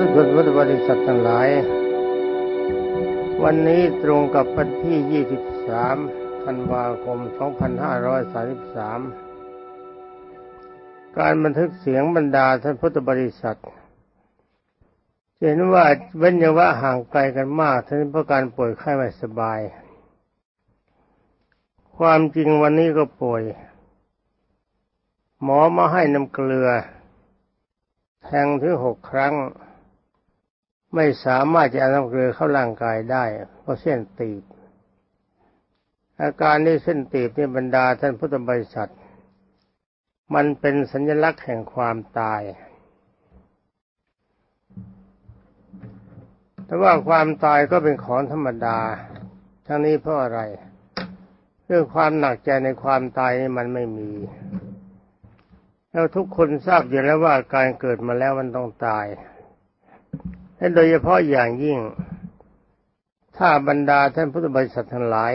ธุชนพุทธบริษัททั้งหลาย วันนี้ตรงกับวันที่ 23 ธันวาคม 2533 การบันทึกเสียงบรรดาท่านพุทธบริษัทเห็นว่าเว้นยังว่าห่างไกลกันมากทั้งเพราะการป่วยไข้ไม่สบาย ความจริงวันนี้ก็ป่วย หมอมาให้น้ำเกลือ แทงถึงหกครั้ง ไม่สามารถจะเอาน้ำเกลือเข้าร่างกายได้เพราะเส้นตีบ อาการนี้เส้นตีบในบรรดาท่านพุทธบริษัท มันเป็นสัญลักษณ์แห่งความตาย แต่ว่าความตายก็เป็นของธรรมดา ทั้งนี้เพราะอะไรเรื่องความหนักใจในความตายนี่มันไม่มี แล้วทุกคนทราบอยู่แล้วว่าการเกิดมาแล้วมันต้องตาย และโดยเฉพาะอย่างยิ่ง ถ้าบรรดาท่านพุทธบริษัททั้งหลาย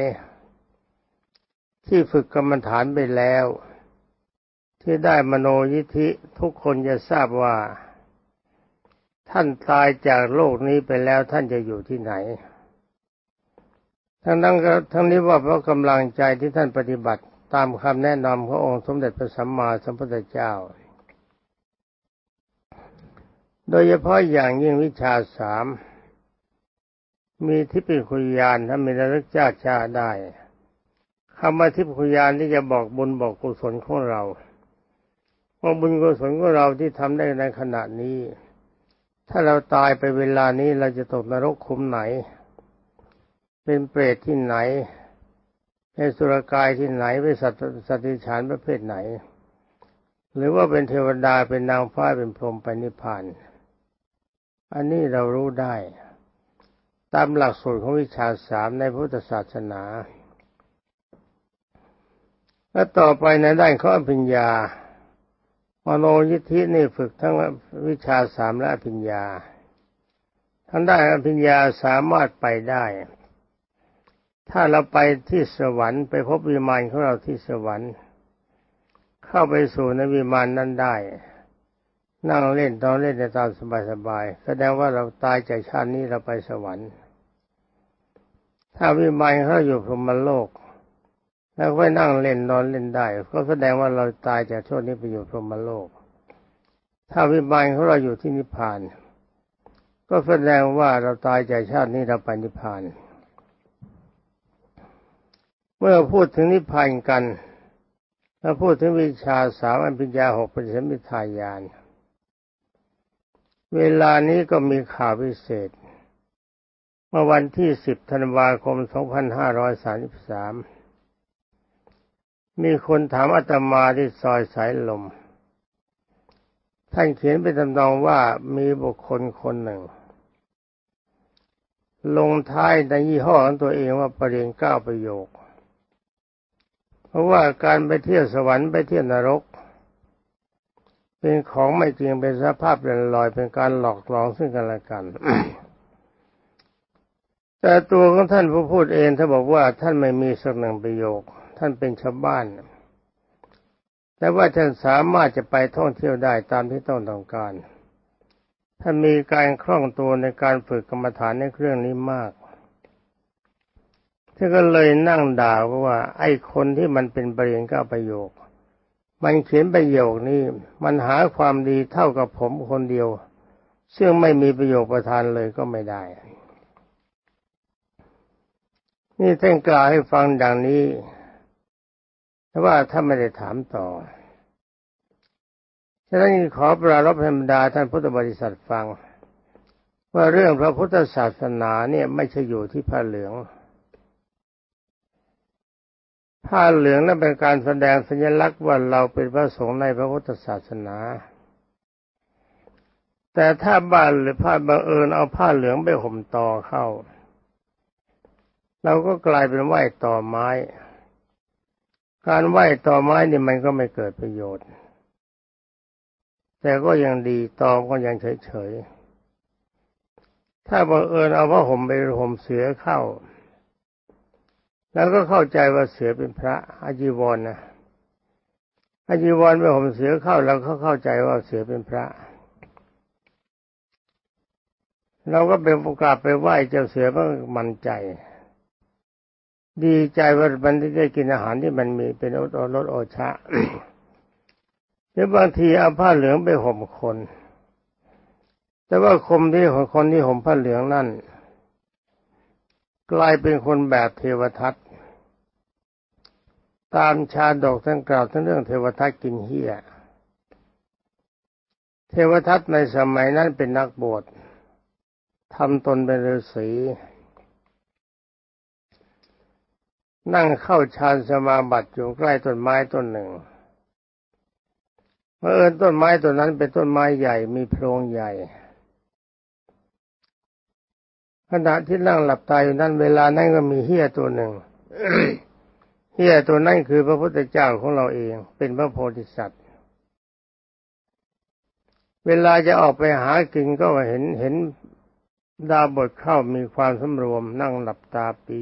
ที่ฝึกกรรมฐานไปแล้ว ที่ได้มโนยิธิทุกคนจะทราบว่า ท่านตายจากโลกนี้ไปแล้วท่านจะอยู่ที่ไหน ทั้งนั้นทั้งนี้ว่าเพราะกำลังใจที่ท่านปฏิบัติตามคำแนะนำขององค์สมเด็จพระสัมมาสัมพุทธเจ้า โดยเฉพาะอย่างยิ่งวิชาสามมีทิพยคุยานถ้ามีระลึกชาติชาได้คำว่าทิพยคุยานที่จะบอกบุญบอกกุศลของเราว่าบุญกุศลของเราที่ทำได้ในขณะนี้ ถ้าเราตายไปเวลานี้เราจะตกนรกคุมไหน เป็นเปรตที่ไหนเป็นสุรกายที่ไหนเป็นสัตว์สัตว์ฉานประเภทไหน หรือว่าเป็นเทวดาเป็นนางฟ้าเป็นพรหมไปนิพพาน อันนี้เรารู้ได้ ตามหลักสูตรของวิชาสามในพุทธศาสนา และต่อไปในด้านข้อปัญญามโนยิทธินี่ฝึกทั้งวิชาสามและปัญญาทั้งได้อภิญญาสามารถไปได้ ถ้าเราไปที่สวรรค์ไปพบวิมานของเราที่สวรรค์ เข้าไปสู่ในวิมานนั้นได้ นั่งเล่นตอนเล่นในตามสบายๆแสดงว่าเราตายจากชาตินี้เราไปสวรรค์ ถ้าวิมานเขาอยู่พรหมโลก แล้วไปนั่งเล่นนอนเล่นได้ ก็แสดงว่าเราตายจากช่วงนี้ไปอยู่พรหมโลก ถ้าวิมานของเราอยู่ที่นิพพาน ก็แสดงว่าเราตายจากชาตินี้เราไปนิพพาน เมื่อพูดถึงนิพพานกันแล้วพูดถึงวิชาสามอัญญาหกเป็นสมิทายาน เวลานี้ก็มีข่าวพิเศษ เมื่อวันที่สิบธันวาคมสองพันห้าร้อยสามิบสามมีคนถามอาตมาที่ซอยสายลม ท่านเขียนเป็นตำนองว่ามีบุคคลคนหนึ่ง ลงท้ายในยี่ห้อของตัวเองว่าประเรียนเก้าประโยค เพราะว่าการไปเที่ยวสวรรค์ไปเที่ยวนรก เป็นของไม่จริงเป็นสภาพเรลอยเป็นการหลอกหลอนซึ่งกันและกัน แต่ตัวของท่านผู้พูดเองท่านบอกว่าท่านไม่มีสักหนึ่งประโยค ท่านเป็นชาวบ้าน แต่ว่าท่านสามารถจะไปท่องเที่ยวได้ตามที่ต้องต้องการท่านมีการคล่องตัวในการฝึกกรรมฐานในเครื่องนี้มากท่านก็เลยนั่งด่าว่า ไอ้คนที่มันเป็นประเด็นก้าประโยค มันเขียนประโยคนี้ มันหาความดีเท่ากับผมคนเดียว ซึ่งไม่มีประโยคประทานเลยก็ไม่ได้ นี่ท่านกล่าวให้ฟังดังนี้แต่ว่าถ้าไม่ได้ถามต่อฉะนั้นขอปรารบธรรมดาท่านพุทธบริษัทฟัง ว่าเรื่องพระพุทธศาสนาเนี่ยไม่ใช่อยู่ที่ผ้าเหลือง ผ้าเหลืองนั้นเป็นการแสดงสัญลักษณ์ว่าเราเป็นพระสงฆ์ในพระพุทธศาสนา แต่ถ้าบ้านหรือผ้าบังเอิญเอาผ้าเหลืองไปห่มต่อเข้า เราก็กลายเป็นไหว้ต่อไม้ การไหว้ต่อไม้นี่มันก็ไม่เกิดประโยชน์ แต่ก็ยังดีต่อก็ยังเฉยๆถ้าบังเอิญเอาผ้าห่มไปห่มเสือเข้า แล้วก็เข้าใจว่าเสือเป็นพระอาจีวรนะอาจีวรไปห่มเสือเข้าแล้วเขาเข้าใจว่าเสือเป็นพระ เราก็เป็นโอกาสไปไหว้เจ้าเสือเพราะมันใจ ดีใจว่ามันได้กินอาหารที่มันมีเป็นรสรสโอชะหรือบางทีเอาผ้าเหลืองไปห่มคน แต่ว่าคมที่ของคนที่ห่มผ้าเหลืองนั่นกลายเป็นคนแบบเทวทัต ตามชาดกท่านกล่าวทั้งเรื่องเทวทัตกินเหี้ยเทวทัตในสมัยนั้นเป็นนักบวชทำตนเป็นฤาษีนั่งเข้าฌานสมาบัติอยู่ใกล้ต้นไม้ต้นหนึ่งเมื่อเอิญต้นไม้ต้นนั้นเป็นต้นไม้ใหญ่มีโพรงใหญ่ขณะที่นั่งหลับตาอยู่นั้นเวลานั้นก็มีเฮียตัวหนึ่ง เฮียตัวนั้นคือพระพุทธเจ้าของเราเอง เป็นพระโพธิสัตว์ เวลาจะออกไปหากินก็เห็นเห็นดาบทเข้ามีความสำรวมนั่งหลับตาปี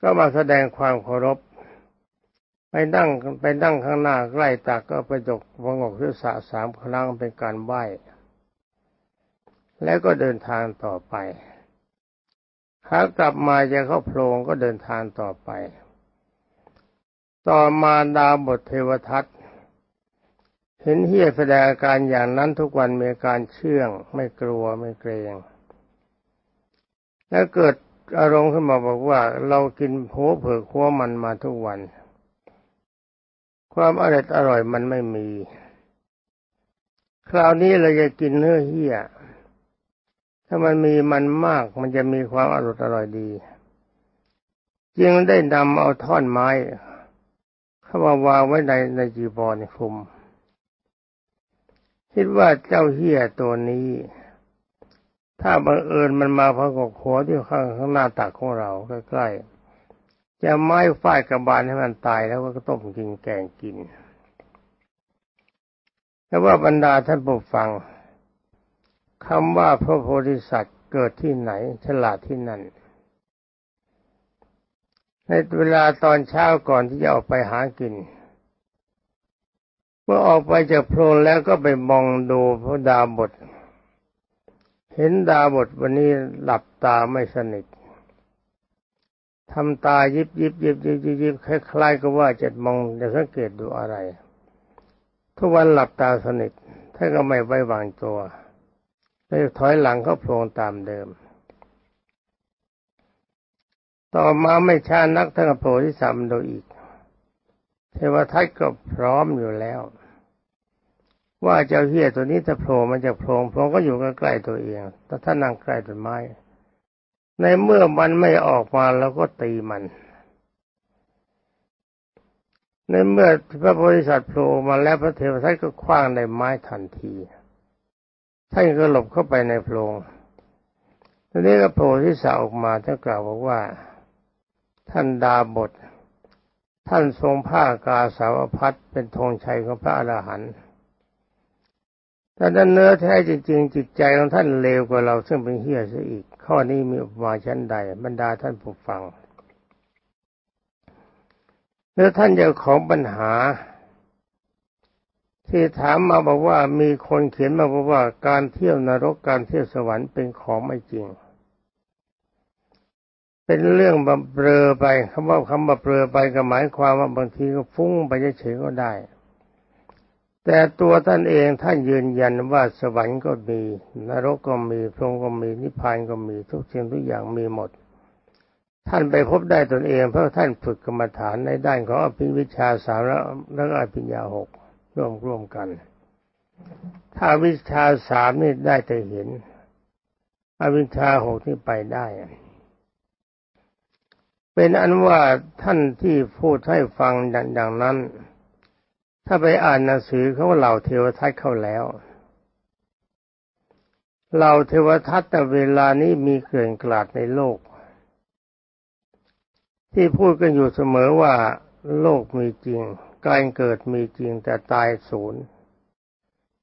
ก็มาแสดงความเคารพไปนั่งไปนั่งข้างหน้าใกล้ตักก็ไปจกวงอกศีรษะสามครั้งเป็นการไหว้ แล้วก็เดินทางต่อไป ขากลับมาจะเข้าโพรงก็เดินทางต่อไป ต่อมาดาบทเทวทัตเห็นเฮียแสดงอาการอย่างนั้นทุกวันมีการเชื่อง ไม่กลัวไม่เกรงแล้วเกิดอารมณ์ขึ้นมาบอกว่า เรากินหัวเผือกหัวมันมาทุกวัน ความอร่อยอร่อยมันไม่มี คราวนี้เราจะกินเนื้อเฮีย ถ้ามันมีมันมากมันจะมีความอร่อยอร่อยดี จึงได้นำเอาท่อนไม้เข้ามาวางไว้ในในจีบอลคุม คิดว่าเจ้าเฮี้ยตัวนี้ ถ้าบังเอิญมันมาพกกหัวที่ข้างข้างหน้าตักของเราใกล้ๆจะไม้ฟาดกระบาลให้มันตายแล้วก็ต้มกินแกงกินแต่ว่าบรรดาท่านผู้ฟัง คำว่าพระโพธิสัตว์เกิดที่ไหน ฉลาดที่นั่น ในเวลาตอนเช้าก่อนที่จะออกไปหากิน เมื่อออกไปจากโพรงแล้วก็ไปมองดูพระดาบท เห็นดาบทวันนี้หลับตาไม่สนิททำตายิบยิบยิบยิบยิบยิบคล้ายๆกับว่าจะมองจะสังเกตดูอะไร ทุกวันหลับตาสนิทท่านก็ไม่ไว้วางตัว เลยถอยหลังเข้าโพรงตามเดิม ต่อมาไม่ช้านักท่านโผล่ที่สามโดยอีก เทวทัตก็พร้อมอยู่แล้ว ว่าเจ้าเฮียตัวนี้ถ้าโผล่มาจากโพรงโพรงก็อยู่ใกล้ๆตัวเองแต่ถ้านั่งใกล้ต้นไม้ ในเมื่อมันไม่ออกมาเราก็ตีมันในเมื่อพระโพธิสัตว์โผล่มาแล้วพระเทวทัตก็คว้างในไม้ทันที ท่านก็หลบเข้าไปในโพรงทีนี้ก็โผล่ที่สาออกมาท่านกล่าวบอกว่า ท่านดาบท ท่านทรงผ้ากาสาวพัดเป็นธงชัยของพระอรหันต์แต่ด้านเนื้อแท้จริงๆจิตใจของท่านเลวกว่าเราซึ่งเป็นเฮี้ยซะอีก ข้อนี้มีอุปมาชั้นใด บรรดาท่านผู้ฟังแล้วท่านเจ้าของปัญหา ที่ถามมาบอกว่ามีคนเขียนมาบอกว่าการเที่ยวนรกการเที่ยวสวรรค์เป็นของไม่จริง เป็นเรื่องบำเรอไปคำว่าคำบำเรอไปก็หมายความว่าบางทีก็ฟุ้งไปเฉยๆก็ได้ แต่ตัวท่านเองท่านยืนยันว่าสวรรค์ก็มี นรกก็มีพรหมก็มีนิพพานก็มีทุกสิ่งทุกอย่างมีหมด ท่านไปพบได้ตนเองเพราะท่านฝึกกรรมฐานในด้านของอภิวิชาสามแล้วแล้วก็อภิญญาหก ร่วมร่วมกัน ถ้าวิชาสามนี่ได้แต่เห็นอวิชาหกที่ไปได้ เป็นอันว่าท่านที่พูดให้ฟังอย่างนั้น ถ้าไปอ่านหนังสือเขาเหล่าเทวทัตเข้าแล้วเหล่าเทวทัตแต่เวลานี้มีเกลื่อนกลาดในโลก ที่พูดกันอยู่เสมอว่าโลกมีจริง การเกิดมีจริงแต่ตายศูนย์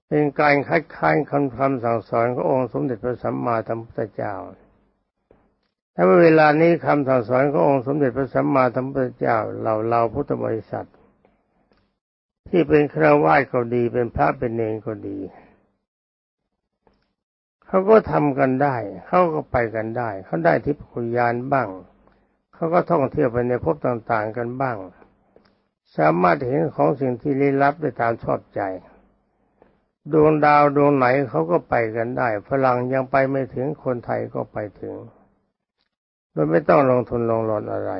เป็นการคัดค้านคำคำสั่งสอนขององค์สมเด็จพระสัมมาสัมพุทธเจ้าถ้าเวลานี้คำสั่งสอนขององค์สมเด็จพระสัมมาสัมพุทธเจ้าเราเราพุทธบริษัท ที่เป็นคราวาสก็ดีเป็นพระเป็นเนรก็ดีเขาก็ทำกันได้ เขาก็ไปกันได้ เขาได้ทิพยานบ้าง เขาก็ท่องเที่ยวไปในภพต่างๆกันบ้าง สามารถเห็นของสิ่งที่ลี้ลับได้ตามชอบใจ ดวงดาวดวงไหนเขาก็ไปกันได้ฝรั่งยังไปไม่ถึงคนไทยก็ไปถึงโดยไม่ต้องลงทุนลงรอนอะไร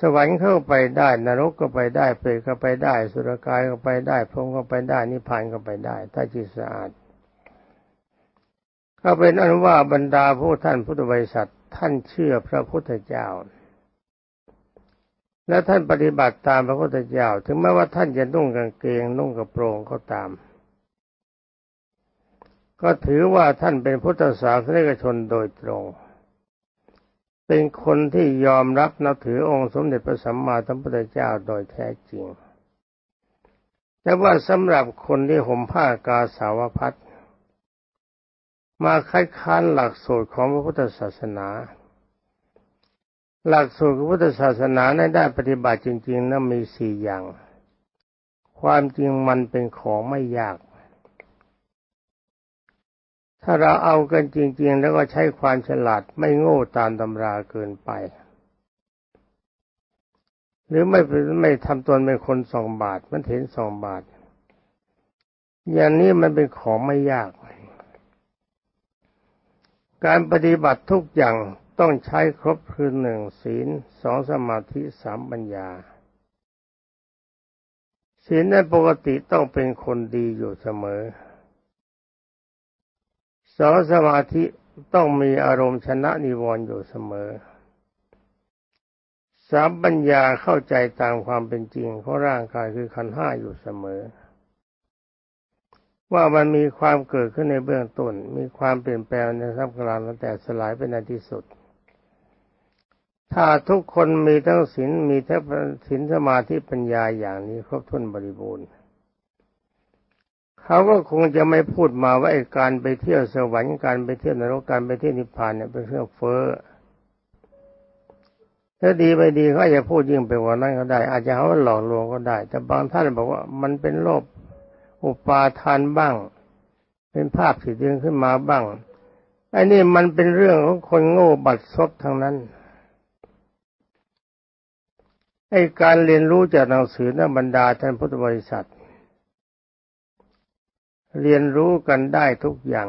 สวรรค์เข้าไปได้ นรกก็ไปได้เปรตก็ไปได้ สุรกายก็ไปได้พรหมก็ไปได้ นิพพานก็ไปได้ ถ้าจิตสะอาดก็เป็นอนุว่าบรรดาผู้ท่านพุทธบริษัทท่านเชื่อพระพุทธเจ้า และท่านปฏิบัติตามพระพุทธเจ้า ถึงแม้ว่าท่านจะนุ่งกางเกงนุ่งกระโปรงก็ตาม ก็ถือว่าท่านเป็นพุทธศาสนิกชนโดยตรง เป็นคนที่ยอมรับนับถือองค์สมเด็จพระสัมมาสัมพุทธเจ้าโดยแท้จริง แต่ว่าสำหรับคนที่ห่มผ้ากาสาวพัดมาคัดค้านหลักสูตรของพระพุทธศาสนา หลักสูตรพุทธศาสนาในด้านปฏิบัติจริงๆนั้นมีสี่อย่าง ความจริงมันเป็นของไม่ยาก ถ้าเราเอากันจริง ๆ แล้วก็ใช้ความฉลาดไม่โง่ตามตำราเกินไป หรือไม่ไม่ทำตนเป็นคนสองบาท มันเห็นสองบาท อย่างนี้มันเป็นของไม่ยาก การปฏิบัติทุกอย่าง ต้องใช้ครบคือหนึ่งศีลสองสมาธิสามปัญญา ศีลในปกติต้องเป็นคนดีอยู่เสมอสองสมาธิต้องมีอารมณ์ชนะนิวรณ์อยู่เสมอสามปัญญาเข้าใจตามความเป็นจริงของร่างกายคือขันห้าอยู่เสมอ ว่ามันมีความเกิดขึ้นในเบื้องต้น มีความเปลี่ยนแปลงในท่ามกลางแต่สลายไปในที่สุด ถ้าทุกคนมีทั้งศีลมีทั้งศีลสมาธิปัญญาอย่างนี้ครบถ้วนบริบูรณ์เขาก็คงจะไม่พูดมาว่าการไปเที่ยวสวรรค์การไปเที่ยวนรกการไปเที่ยวนิพพานเนี่ยเป็นเรื่องเฟ้อถ้าดีไปดีเขาจะพูดยิ่งไปกว่านั้นก็ได้ อาจจะเขาหลอกลวงก็ได้ แต่บางท่านบอกว่ามันเป็นโลภอุปาทานบ้าง เป็นภาพที่ดึงขึ้นมาบ้างไอ้นี่มันเป็นเรื่องของคนโง่บัดซบทั้งนั้น ไอ้การเรียนรู้จากหนังสือนับรรดาท่านพุทธบริษัท เรียนรู้กันได้ทุกอย่าง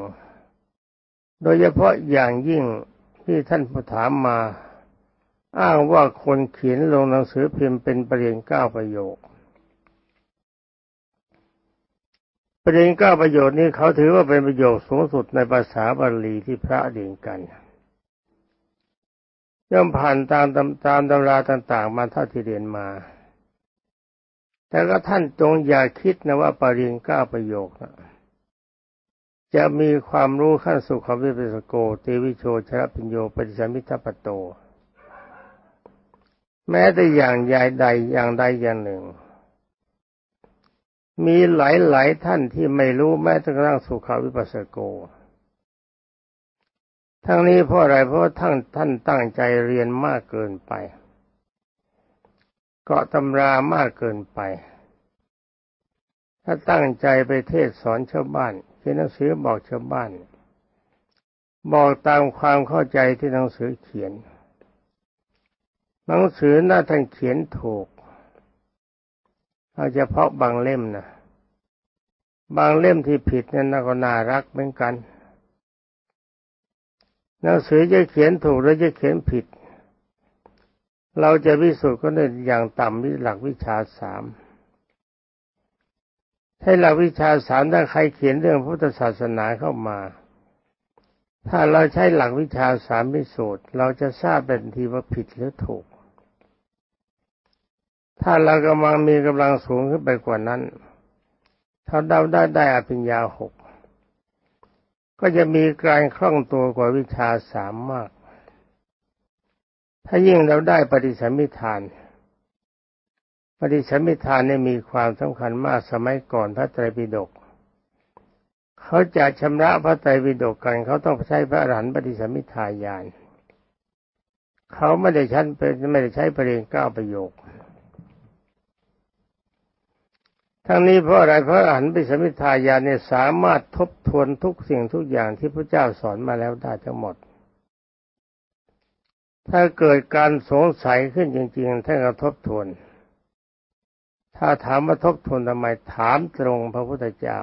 โดยเฉพาะอย่างยิ่งที่ท่านผู้ถามมา อ้างว่าคนเขียนลงหนังสือพิมพ์เป็นประเด็นเก้าประโยค ประเด็นก้าประโยชน์นี้เขาถือว่าเป็นประโยชน์สูงสุดในภาษาบาลีที่พระเรียนกัน ย่อมผ่านตามตามตามตำราต่างๆ มาเท่าที่เรียนมา แต่ก็ท่านจงอย่าคิดนะว่าปริญก้าประโยคนะจะมีความรู้ขั้นสุขวิปัสสโกเตวิโชชรปิญโยปฏิสัมพิทัปโต แม้แต่อย่างใหญ่ใดอย่างใดอย่างหนึ่ง มีหลายๆท่านที่ไม่รู้แม้แต่กระทั่งสุขาวิปัสสโก ทั้งนี้เพราะอะไรเพราะท่านท่านตั้งใจเรียนมากเกินไป เกาะตำรามากเกินไป ถ้าตั้งใจไปเทศสอนชาวบ้านเขียนหนังสือบอกชาวบ้าน บอกตามความเข้าใจที่หนังสือเขียน หนังสือหน้าท่านเขียนถูกเอาเฉพาะบางเล่มนะบางเล่มที่ผิดนั่นก็น่ารักเหมือนกัน หนังสือจะเขียนถูกหรือจะเขียนผิด เราจะพิสูจน์ก็ได้อย่างต่ำวิหลักวิชาสามถ้าหลักวิชาสามถ้าใครเขียนเรื่องพุทธศาสนาเข้ามา ถ้าเราใช้หลักวิชาสามพิสูจน์เราจะทราบเป็นทีว่าผิดหรือถูก ถ้าเรากำลังมีกำลังสูงขึ้นไปกว่านั้นถ้าเดาได้ได้อภิญญาหก ก็จะมีการคล่องตัวกว่าวิชาสามมาก ถ้ายิ่งเราได้ปฏิสัมมิทาน ปฏิสัมมิทานนี่มีความสำคัญมากสมัยก่อนพระไตรปิฎกเขาจะชำระพระไตรปิฎกกันเขาต้องใช้พระอรหันต์ปฏิสัมมิทายานเขาไม่ได้ใช้ไม่ได้ใช้ประเด็นเก้าประโยค ทั้งนี้เพราะอะไรเพราะอรหันต์ปิสมิทายานเนี่ยสามารถทบทวนทุกสิ่งทุกอย่างที่พระเจ้าสอนมาแล้วได้ทั้งหมด ถ้าเกิดการสงสัยขึ้นจริงๆท่านก็ทบทวน ถ้าถามว่าทบทวนทำไมถามตรงพระพุทธเจ้า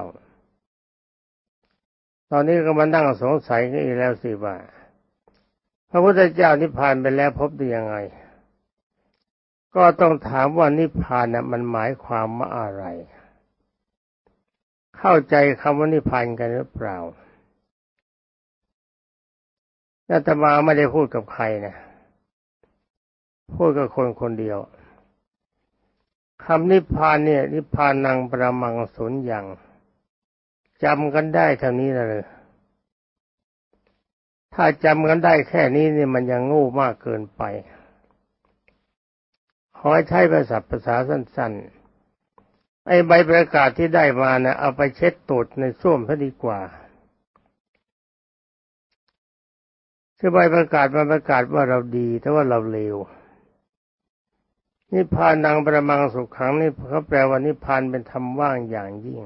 ตอนนี้ก็มานั่งสงสัยกันอีกแล้วสิว่าพระพุทธเจ้านิพพานไปแล้วพบได้ยังไง ก็ต้องถามว่านิพพานน่ะมันหมายความว่าอะไร เข้าใจคำว่านิพพานกันหรือเปล่าอาตมาไม่ได้พูดกับใครนะพูดกับคนคนเดียวคำนิพพานเนี่ย นิพพานนังประมังสุญญังจำกันได้เท่านี้เลยถ้าจำกันได้แค่นี้เนี่ยมันยังโง่มากเกินไป ขอใช้ภาษาภาษาสั้นๆ ไอ้ใบประกาศที่ได้มานะเอาไปเช็ดตูดในส้วมซะดีกว่าคือใบประกาศมันประกาศว่าเราดี แต่ว่าเราเลวนิพพานังประมังสุขขังนี่เขาแปลว่านิพพานเป็นธรรมว่างอย่างยิ่ง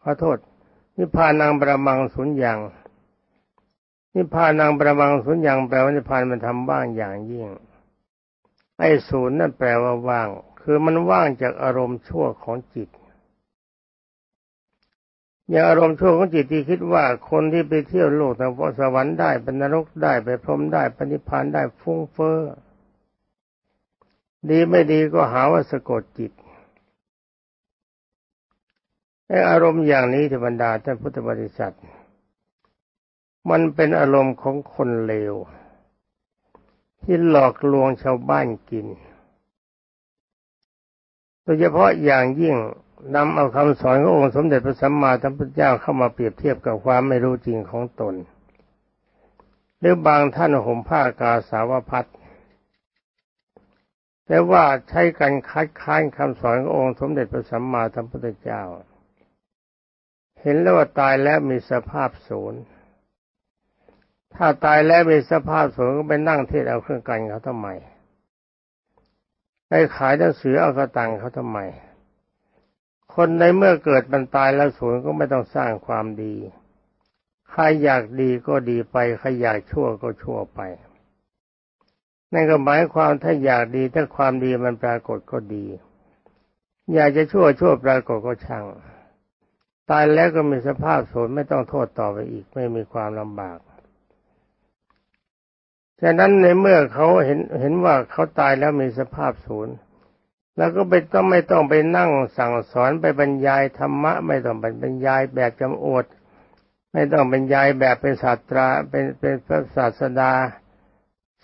ขอโทษ นิพพานังประมังสุญญัง นิพพานังประมังสุญญังแปลว่านิพพานเป็นธรรมว่างอย่างยิ่งไอ้ศูนย์นั่นแปลว่าว่าง คือมันว่างจากอารมณ์ชั่วของจิตอย่างอารมณ์ชั่วของจิตที่คิดว่าคนที่ไปเที่ยวโลกทางสวรรค์ได้เป็นนรกได้ไปพรหมได้ปณิพานได้ฟุ้งเฟ้อดีไม่ดีก็หาว่าสะกดจิตไอ้อารมณ์อย่างนี้ธรรดาท่านพุทธบริษัท มันเป็นอารมณ์ของคนเลว ที่หลอกลวงชาวบ้านกิน โดยเฉพาะอย่างยิ่งนำเอาคำสอนขององค์สมเด็จพระสัมมาสัมพุทธเจ้าเข้ามาเปรียบเทียบกับความไม่รู้จริงของตน หรือบางท่านห่มผ้ากาสาวพัดแต่ว่าใช้การคัดค้านคำสอนขององค์สมเด็จพระสัมมาสัมพุทธเจ้า เห็นแล้วว่าตายแล้วมีสภาพศูนย์ ถ้าตายแล้วมีสภาพศูนย์ก็ไปนั่งเทศเอาเครื่องกันเขาทำไมไปขายหนังสือเอากระตังเขาทำไม คนในเมื่อเกิดมันตายแล้วศูนย์ก็ไม่ต้องสร้างความดี ใครอยากดีก็ดีไป ใครอยากชั่วก็ชั่วไปนั่นก็หมายความถ้าอยากดีถ้าความดีมันปรากฏก็ดี อยากจะชั่วชั่วปรากฏก็ช่าง ตายแล้วก็มีสภาพศูนไม่ต้องโทษต่อไปอีกไม่มีความลำบาก ฉะนั้นในเมื่อเขาเห็นเห็นว่าเขาตายแล้วมีสภาพศูนย์แล้วก็ไปต้องไม่ต้องไปนั่งสั่งสอนไปบรรยายธรรมะ ไม่ต้องไปบรรยายแบบจำโอดไม่ต้องบรรยายแบบเป็นศาสตราเป็นเป็นพระศาสดา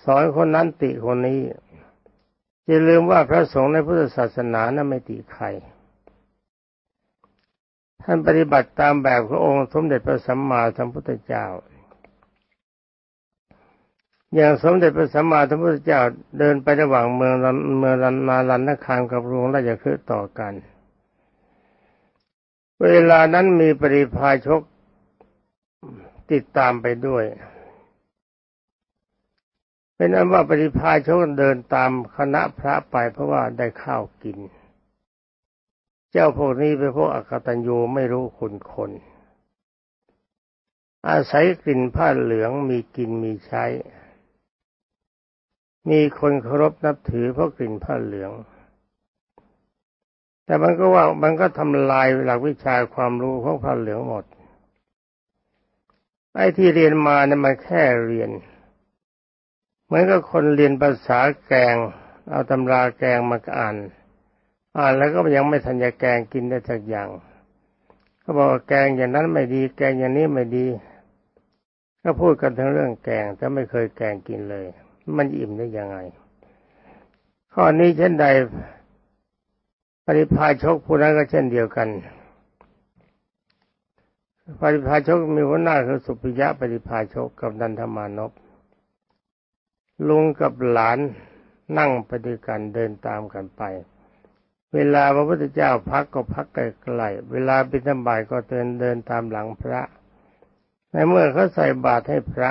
สอนคนนั้นติคนนี้อย่าลืมว่าพระสงฆ์ในพุทธศาสนานั้นไม่ติใคร ท่านปฏิบัติตามแบบขององค์สมเด็จพระสัมมาสัมพุทธเจ้า อย่างสมเด็จพระสัมมาสัมพุทธเจ้าเดินไประหว่างเมืองเมืองนาลันนคามกับหลวงราชคฤห์ต่อกัน เวลานั้นมีปริพาชกติดตามไปด้วย เป็นอันว่าปริพาชกเดินตามคณะพระไปเพราะว่าได้ข้าวกิน เจ้าพวกนี้เป็นพวกอกตัญญูไม่รู้คุณคน อาศัยกลิ่นผ้าเหลืองมีกินมีใช้ มีคนเคารพนับถือเพราะกลิ่นผ้าเหลือง แต่มันก็ว่ามันก็ทำลายหลักวิชาความรู้ของผ้าเหลืองหมด ไอ้ที่เรียนมาเนี่ยมันแค่เรียน เหมือนกับคนเรียนภาษาแกง เอาตำราแกงมาอ่าน อ่านแล้วก็ยังไม่ทันจะแกงกินได้สักอย่างเขาบอกว่าแกงอย่างนั้นไม่ดี แกงอย่างนี้ไม่ดี ก็พูดกันทั้งเรื่องแกงแต่ไม่เคยแกงกินเลย มันอิ่มได้ยังไง ข้อนี้เช่นใดปริพาชกผู้นั้นก็เช่นเดียวกันปริพาชกมีหัวหน้าคือสุปิยะปริพาชกกับนันทมานพลุงกับหลานนั่งไปด้วยกันเดินตามกันไป เวลาพระพุทธเจ้าพักก็พักไกลๆเวลาบิณฑบาตก็เดินเดินตามหลังพระ ในเมื่อเขาใส่บาตรให้พระ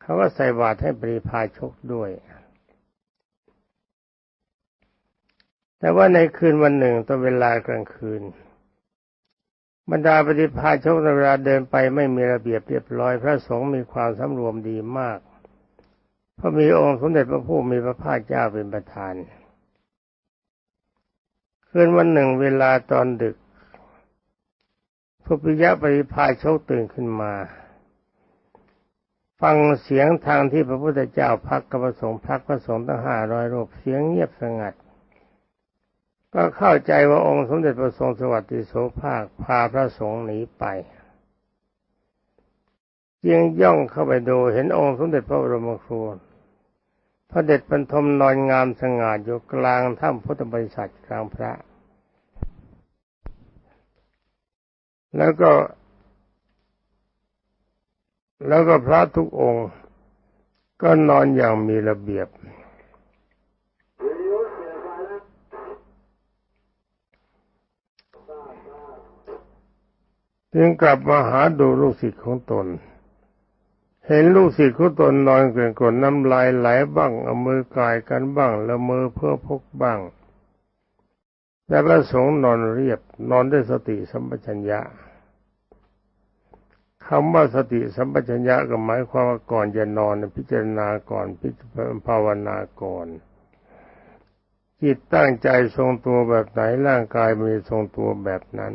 เขาก็ใส่บาตรให้ปริพาชกด้วย แต่ว่าในคืนวันหนึ่งตอนเวลากลางคืน บรรดาปฏิภาชกในเวลาเดินไปไม่มีระเบียบเรียบร้อย พระสงฆ์มีความสำรวมดีมากเพราะมีองค์สมเด็จพระผู้มีพระภาคเจ้าเป็นประธานคืนวันหนึ่งเวลาตอนดึกพระปิยะปฏิภาชกตื่นขึ้นมา ฟังเสียงทางที่พระพุทธเจ้าพักกับพระสงฆ์พักพระสงฆ์ตั้งห้าร้อยรูปเสียงเงียบสงัด ก็เข้าใจว่าองค์สมเด็จพระทรงสวัสดิโสภาคพาพระสงฆ์หนีไปจึงย่องเข้าไปดูเห็นองค์สมเด็จพระบรมครูพระเด็จบรรทมนอนงามสง่าอยู่กลางถ้ำพุทธบริษัทกลางพระ แล้วก็ แล้วก็พระทุกองค์ก็นอนอย่างมีระเบียบ จึงกลับมาหาดูลูกศิษย์ของตน เห็นลูกศิษย์ของตนนอนเกลื่อนกลนน้ำลายไหลบ้างเอามือกายกันบ้างล้วมือเพื่อพกบ้างแต่พระสงฆ์นอนเรียบนอนด้วยสติสัมปชัญญะ คำว่าสติสัมปชัญญะก็หมายความว่าก่อนจะนอนพิจารณาก่อนพิจารณาภาวนาก่อนจิตตั้งใจทรงตัวแบบไหนร่างกายมีทรงตัวแบบนั้น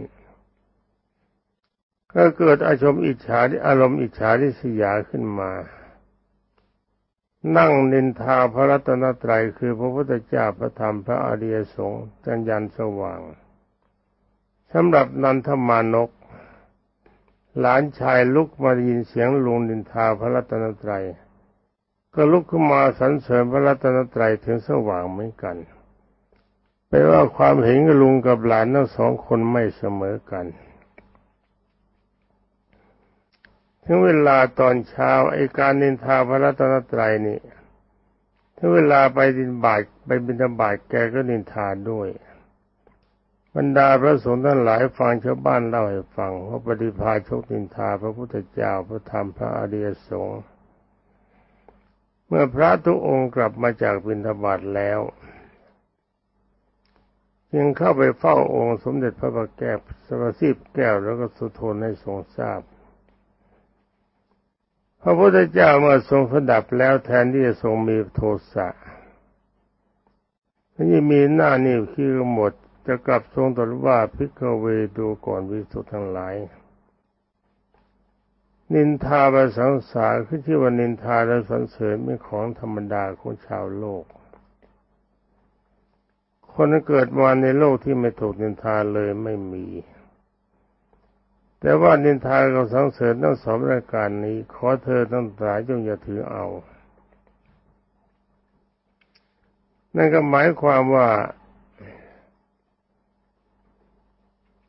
ก็เกิดอารมณ์อิจฉาที่อารมณ์อิจฉาริษยาขึ้นมา นั่งนินทาพระรัตนตรัยคือพระพุทธเจ้าพระธรรมพระอริยสงฆ์จันยันสว่างสำหรับนันทมานก หลานชายลุกมาได้ยินเสียงลุงนินทาพระรัตนตรัย ก็ลุกขึ้นมาสรรเสริญพระรัตนตรัยถึงสว่างเหมือนกันแปลว่าความเห็นกับลุงกับหลานทั้งสองคนไม่เสมอกัน ถึงเวลาตอนเช้าไอการนินทาพระรัตนตรัยนี่ถึงเวลาไปดินบาตไปบิณฑบาตแกก็นินทาด้วย บรรดาพระสงฆ์ทั้งหลายฟังชาวบ้านเล่าให้ฟังว่าปฏิภาชกนินทาพระพุทธเจ้าพระธรรมพระอริยสงฆ์เมื่อพระทุกองค์กลับมาจากบิณฑบาตแล้วจึงเข้าไปเฝ้าองค์สมเด็จพระบัณแก้วสมสิบแก้วแล้วก็สุทนให้ทรงทราบ พระพุทธเจ้าเมื่อทรงสดับแล้วแทนที่จะทรงมีโทสะนี่มีหน้านิ้วขี้หมด จะกลับทรงตรัสว่าพิกเวดูก่อนวิสุทธ์ทั้งหลาย นินทาบสังสาคือที่ว่านินทาและสรรเสริญเป็นของธรรมดาของชาวโลก คนเกิดมาในโลกที่ไม่ถูกนินทาเลยไม่มี แต่ว่านินทากับสังเสริญทั้งสองรายการนี้ขอเธอทั้งหลายจงอย่าถือเอา นั่นก็หมายความว่า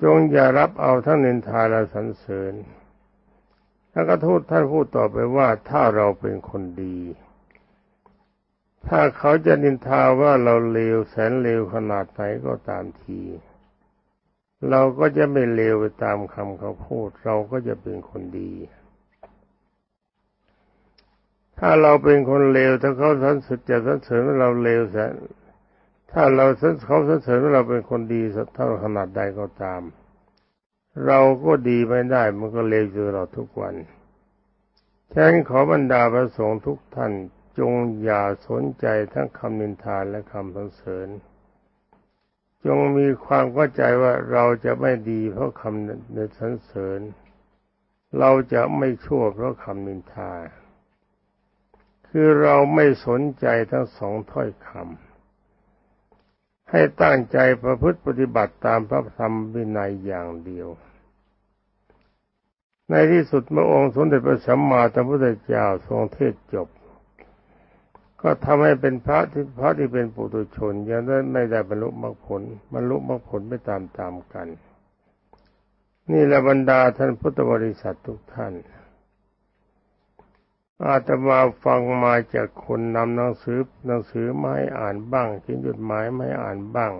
จงอย่ารับเอาทั้งนินทาและสรรเสริญแล้วก็ทูตท่านพูดต่อไปว่าถ้าเราเป็นคนดี ถ้าเขาจะนินทาว่าเราเลวแสนเลวขนาดไหนก็ตามที เราก็จะไม่เลวไปตามคำเขาพูด เราก็จะเป็นคนดี ถ้าเราเป็นคนเลวถ้าเขาสรรเสริญจะสรรเสริญว่าเราเลวแสน ถ้าเราเขาสรรเสริญว่าเราเป็นคนดีสักเท่าขนาดใดก็ตาม เราก็ดีไม่ได้มันก็เลวอยู่เราทุกวันฉันขอบรรดาพระสงฆ์ทุกท่านจงอย่าสนใจทั้งคำนินทาและคำสรรเสริญ จงมีความเข้าใจว่าเราจะไม่ดีเพราะคำในสรรเสริญ เราจะไม่ชั่วเพราะคำนินทา คือเราไม่สนใจทั้งสองถ้อยคำ ให้ตั้งใจประพฤติปฏิบัติตามพระธรรมวินัยอย่างเดียว ในที่สุดเมื่อองค์สมเด็จพระสัมมาสัมพุทธเจ้าทรงเทศจบ ก็ทำให้เป็นพระที่พระที่เป็นปุถุชนยังได้ไม่ได้บรรลุมรรคผลบรรลุมรรคผลไม่ตามตามกัน นี่แหละบรรดาท่านพุทธบริษัททุกท่าน อาตมาฟังมาจากคนนำหนังสือหนังสือมาให้อ่านบ้างเขียนจดหมายมาให้อ่านบ้าง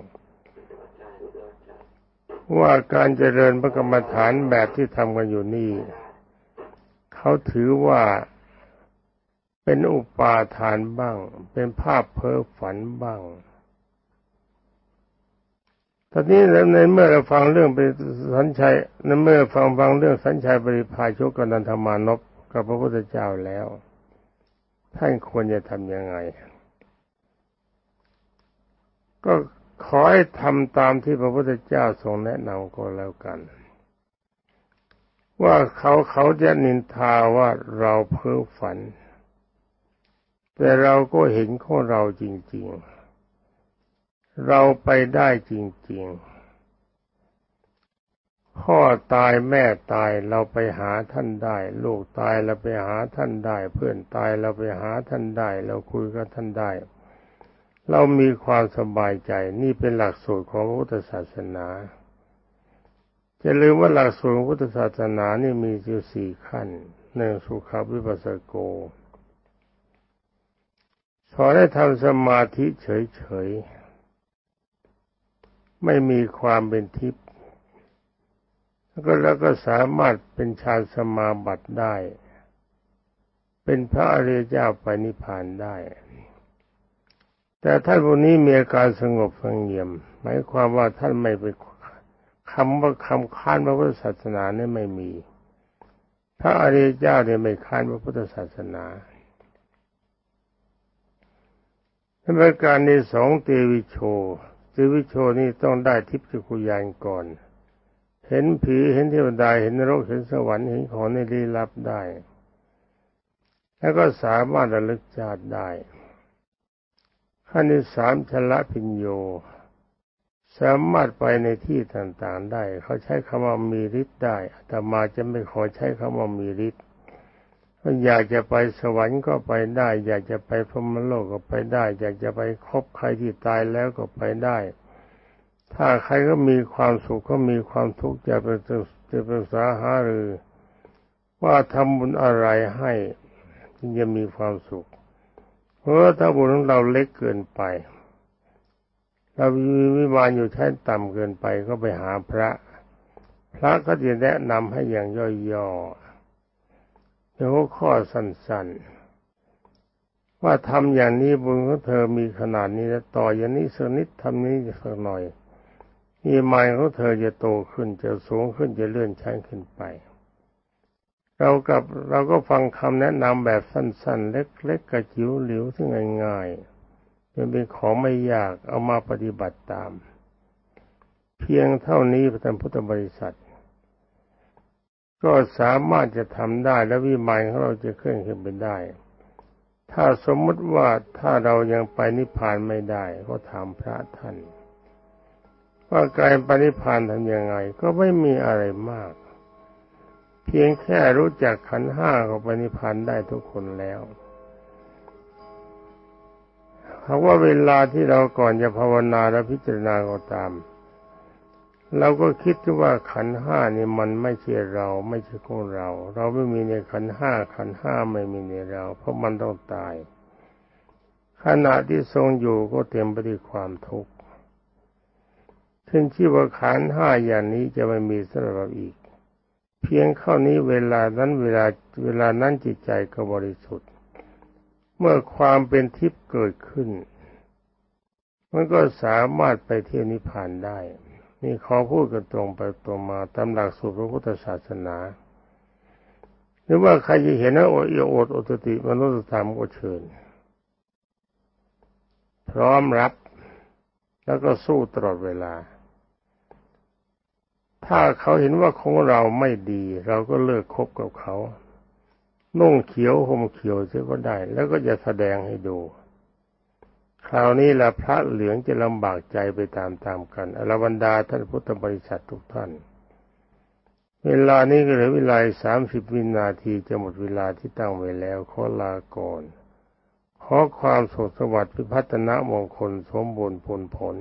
ว่าการเจริญพระกรรมฐานแบบที่ทำกันอยู่นี่ เขาถือว่าเป็นอุปาทานบ้าง เป็นภาพเพ้อฝันบ้างตอนนี้ในเมื่อเราฟังเรื่องเป็นสัญชัยในเมื่อฟังฟังเรื่องสัญชัยบริพาชกกับนันทมานพ กับพระพุทธเจ้าแล้ว ท่านควรจะทำยังไง ก็ขอให้ทำตามที่พระพุทธเจ้าทรงแนะนำก็แล้วกัน ว่าเขาเขาจะนินทาว่าเราเพ้อฝัน แต่เราก็เห็นของเราจริง ๆ เราไปได้จริง ๆ พ่อตายแม่ตายเราไปหาท่านได้ ลูกตายเราไปหาท่านได้ เพื่อนตายเราไปหาท่านได้ เราคุยกับท่านได้ เรามีความสบายใจนี่เป็นหลักสูตรของพุทธศาสนาจะลืมว่าหลักสูตรของพุทธศาสนานี่มีอยู่สี่ขั้นหนึ่งสุขวิปัสสโกสอนให้ทำสมาธิเฉยๆไม่มีความเป็นทิพย์ ก็แล้วก็สามารถเป็นฌานสมาบัติได้ เป็นพระอริยเจ้าไปนิพพานได้ แต่ท่านพวกนี้มีอาการสงบสงเงียม หมายความว่าท่านไม่ไปคำว่าคำค้านพระพุทธศาสนาเนี่ยไม่มี พระอริยเจ้าเนี่ยไม่ค้านพระพุทธศาสนาในประการในสองเตวิโชเตวิโชนี่ต้องได้ทิพย์จักุยานก่อน เห็นผีเห็นเทวดาเห็นนรกเห็นสวรรค์เห็นของในลี้ลับได้ แล้วก็สามารถระลึกชาติได้ ขั้นที่สามชละพิญโย สามารถไปในที่ต่างๆได้ เขาใช้คำว่ามีฤทธิ์ได้แต่มาจะไม่ขอใช้คำว่ามีฤทธิ์อยากจะไปสวรรค์ก็ไปได้ อยากจะไปพรหมโลกก็ไปได้ อยากจะไปคบใครที่ตายแล้วก็ไปได้ ถ้าใครก็มีความสุขก็มีความทุกข์จะไปจะปรึกษาหารือ ว่าทำบุญอะไรให้จึงจะมีความสุข เพราะถ้าบุญของเราเล็กเกินไป เรามีวิมานอยู่ชั้นต่ำเกินไปก็ไปหาพระ พระก็จะแนะนำให้อย่างย่อๆในหัวข้อสั้นๆว่าทำอย่างนี้บุญของเธอมีขนาดนี้แล้วต่ออย่างนี้สักนิดทำนี้สักหน่อย มีมายของเธอจะโตขึ้นจะสูงขึ้นจะเลื่อนชั้นขึ้นไป เรากับเราก็ฟังคำแนะนำแบบสั้นๆ เล็กๆกระจิ๋วหลิวที่ง่ายๆเป็นเป็นของไม่ยากเอามาปฏิบัติตาม เพียงเท่านี้พระธรรมพุทธบริษัท ก็สามารถจะทำได้และวิมานของเราจะเคลื่อนขึ้นไปได้ถ้าสมมติว่าถ้าเรายังไปนิพพานไม่ได้ ก็ถามพระท่าน ว่าการปนิพพานทำยังไง ก็ไม่มีอะไรมาก เพียงแค่รู้จักขันห้าก็ปณิพันธ์ได้ทุกคนแล้วหากว่าเวลาที่เราก่อนจะภาวนาและพิจารณาก็ตามเราก็คิดว่าขันห้านี่มันไม่ใช่เราไม่ใช่ของเรา เราไม่มีในขันห้าขันห้าไม่มีในเรา เพราะมันต้องตาย ขณะที่ทรงอยู่ก็เต็มไปด้วยความทุกข์ ขึ้นชื่อว่าขันห้าอย่างนี้จะไม่มีสำหรับอีก เพียงเข้านี้เวลานั้นเวลาเวลานั้นจิตใจก็บริสุทธิ์ เมื่อความเป็นทิพย์เกิดขึ้น มันก็สามารถไปเที่ยวนิพพานได้ นี่ขอพูดกันตรงไปตรงมาตามหลักสูตรพระพุทธศาสนาหรือว่าใครจะเห็นว่าโอดโอดอตติมนุษยธรรมก็เชิญ พร้อมรับแล้วก็สู้ตลอดเวลา ถ้าเขาเห็นว่าของเราไม่ดี เราก็เลิกคบกับเขานุ่งเขียวห่มเขียวเสียก็ได้ แล้วก็จะแสดงให้ดู คราวนี้ละพระเหลืองจะลำบากใจไปตามๆกันอรบรรดาท่านพุทธบริษัททุกท่าน เวลานี้ก็เหลือเวลาสามสิบวินาทีจะหมดเวลาที่ตั้งไว้แล้วขอลาก่อนขอความสุขสวัสดิ์พิพัฒนมงคลสมบูรณ์ผลผล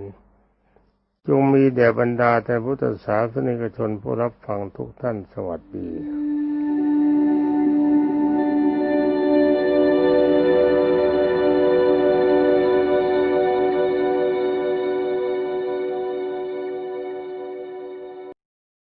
จงมีแด่บรรดาแต่พุทธศาสนิกชนผู้รับฟังทุกท่านสวัสดี